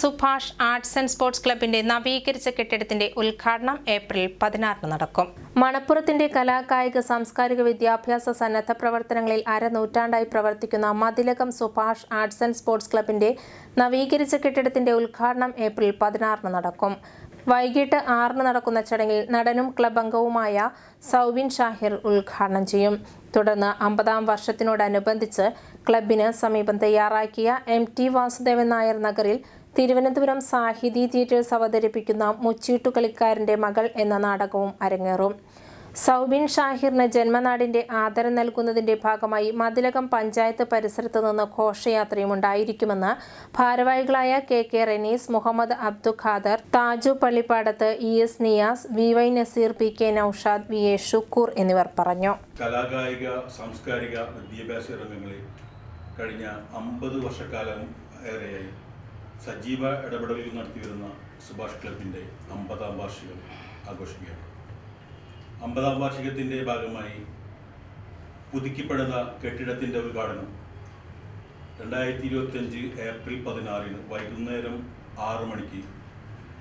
Subhash arts and sports ക്ലബിന്റെ നവീകരിച്ച കെട്ടിടത്തിന്റെ ഉദ്ഘാടനം ഏപ്രിൽ പതിനാറിന് നടക്കും. മണപ്പുറത്തിന്റെ കലാകായിക സാംസ്കാരിക വിദ്യാഭ്യാസ സന്നദ്ധ പ്രവർത്തനങ്ങളിൽ അരനൂറ്റാണ്ടായി പ്രവർത്തിക്കുന്ന Mathilakam Subhash arts and sports ക്ലബിന്റെ നവീകരിച്ച കെട്ടിടത്തിന്റെ ഉദ്ഘാടനം ഏപ്രിൽ പതിനാറിന് നടക്കും. വൈകിട്ട് ആറിന് നടക്കുന്ന ചടങ്ങിൽ നടനും ക്ലബ് അംഗവുമായ സൗബിൻ ഷാഹിർ ഉദ്ഘാടനം ചെയ്യും. തുടർന്ന് അമ്പതാം വർഷത്തിനോടനുബന്ധിച്ച് ക്ലബിന് സമീപം തയ്യാറാക്കിയ എം ടി വാസുദേവൻ നായർ നഗറിൽ തിരുവനന്തപുരം സാഹിതി തിയേറ്റേഴ്സ് അവതരിപ്പിക്കുന്ന മുച്ചീട്ടുകളിക്കാരന്റെ മകൾ എന്ന നാടകവും അരങ്ങേറും. സൗബിൻ ഷാഹിറിന് ജന്മനാടിന്റെ ആദരം നൽകുന്നതിന്റെ ഭാഗമായി മതിലകം പഞ്ചായത്ത് പരിസരത്ത് നിന്ന് ഘോഷയാത്രയും ഉണ്ടായിരിക്കുമെന്ന് ഭാരവാഹികളായ K K Renees Muhammad Abdu Khader Thaju Pallippadath E S Niyas V Y Nazeer P K Noushad V A Shukoor എന്നിവർ പറഞ്ഞു. കലാകായിക സാംസ്കാരിക വിദ്യാഭ്യാസ രംഗങ്ങളിൽ കഴിഞ്ഞ അമ്പത് വർഷക്കാലം ഏറെയായി സജീവ ഇടപെടലുകൾ നടത്തിവരുന്ന സുഭാഷ് ക്ലബിന്റെ അമ്പതാം വാർഷികം ആഘോഷിക്കുകയാണ്. അമ്പതാം വാർഷികത്തിന്റെ ഭാഗമായി പുതുക്കിപ്പെടുന്ന കെട്ടിടത്തിന്റെ ഉദ്ഘാടനം രണ്ടായിരത്തി ഇരുപത്തിയഞ്ച് ഏപ്രിൽ പതിനാറിന് വൈകുന്നേരം ആറ് മണിക്ക്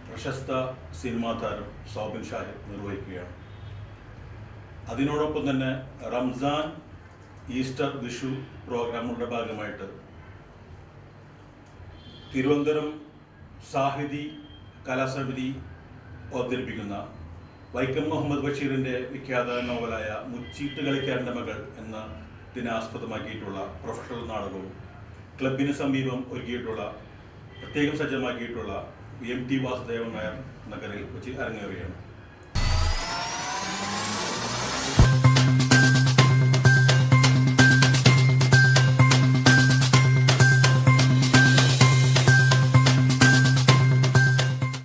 പ്രശസ്ത സിനിമാ താരം സോബിൻ ഷാഹിർ നിർവഹിക്കുകയാണ്. അതിനോടൊപ്പം തന്നെ റംസാൻ ഈസ്റ്റർ വിഷു പ്രോഗ്രാമുകളുടെ ഭാഗമായിട്ട് തിരുവനന്തപുരം സാഹിതി കലാസമിതി അവതരിപ്പിക്കുന്ന വൈക്കം മുഹമ്മദ് ബഷീറിന്റെ വിഖ്യാത നോവലായ മുച്ചീട്ട് കളിക്കാരന്റെ മകൾ എന്ന ദിനാസ്പദമാക്കിയിട്ടുള്ള പ്രൊഫഷണൽ നാടകവും ക്ലബിന് സമീപം ഒരുക്കിയിട്ടുള്ള പ്രത്യേകം സജ്ജമാക്കിയിട്ടുള്ള എം ടി വാസുദേവൻ നായർ നഗറിൽ വെച്ച് അരങ്ങേറുകയാണ്.